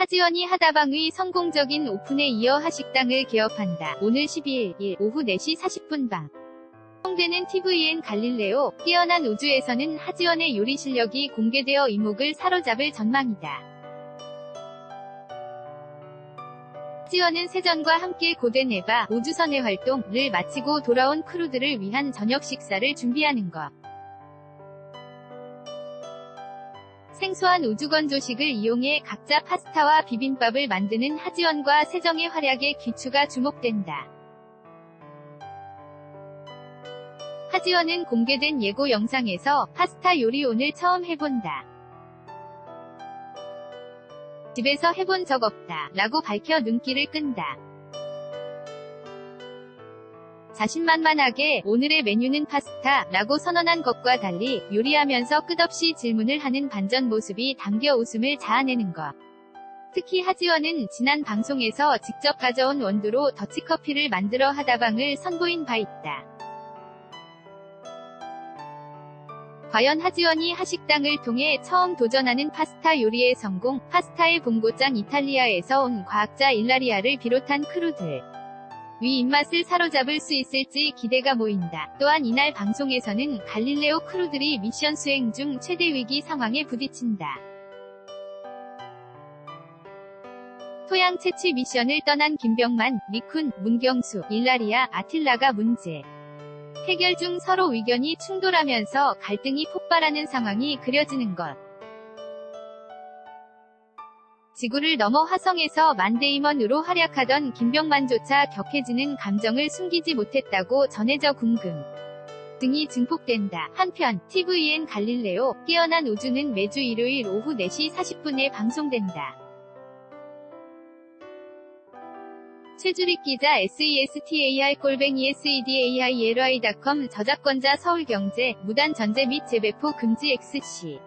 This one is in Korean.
하지원이 하다방의 성공적인 오픈에 이어 하식당을 개업한다. 오늘 12일 일 오후 4시 40분 방. 홍대는 TVN 갈릴레오 깨어난 우주에서는 하지원의 요리 실력이 공개되어 이목을 사로잡을 전망이다. 하지원은 세전과 함께 고된 에바 우주선의 활동을 마치고 돌아온 크루들을 위한 저녁 식사를 준비하는 것. 생소한 우주건조식을 이용해 각자 파스타와 비빔밥을 만드는 하지원과 세정의 활약에 귀추가 주목된다. 하지원은 공개된 예고 영상에서 파스타 요리 오늘 처음 해본다. 집에서 해본 적 없다. 라고 밝혀 눈길을 끈다. 자신만만하게 오늘의 메뉴는 파스타 라고 선언한 것과 달리 요리하면서 끝없이 질문을 하는 반전 모습이 당겨 웃음을 자아내는 것. 특히 하지원은 지난 방송에서 직접 가져온 원두로 더치커피를 만들어 하다방을 선보인 바 있다. 과연 하지원이 하식당을 통해 처음 도전하는 파스타 요리의 성공, 파스타의 본고장 이탈리아에서 온 과학자 일라리아를 비롯한 크루들. 위 입맛을 사로잡을 수 있을지 기대가 모인다. 또한 이날 방송에서는 갈릴레오 크루들이 미션 수행 중 최대 위기 상황에 부딪힌다. 토양 채취 미션을 떠난 김병만, 미쿤, 문경수, 일라리아, 아틸라가 문제. 해결 중 서로 의견이 충돌하면서 갈등이 폭발하는 상황이 그려지는 것. 지구를 넘어 화성에서 만데이먼으로 활약하던 김병만조차 격해지는 감정을 숨기지 못했다고 전해져 궁금. 등이 증폭된다. 한편 TVN 갈릴레오 깨어난 우주는 매주 일요일 오후 4시 40분에 방송된다. 최주릭 기자 SESTAR-SEDAIRY.com 저작권자 서울경제 무단 전제 및 재배포 금지 XC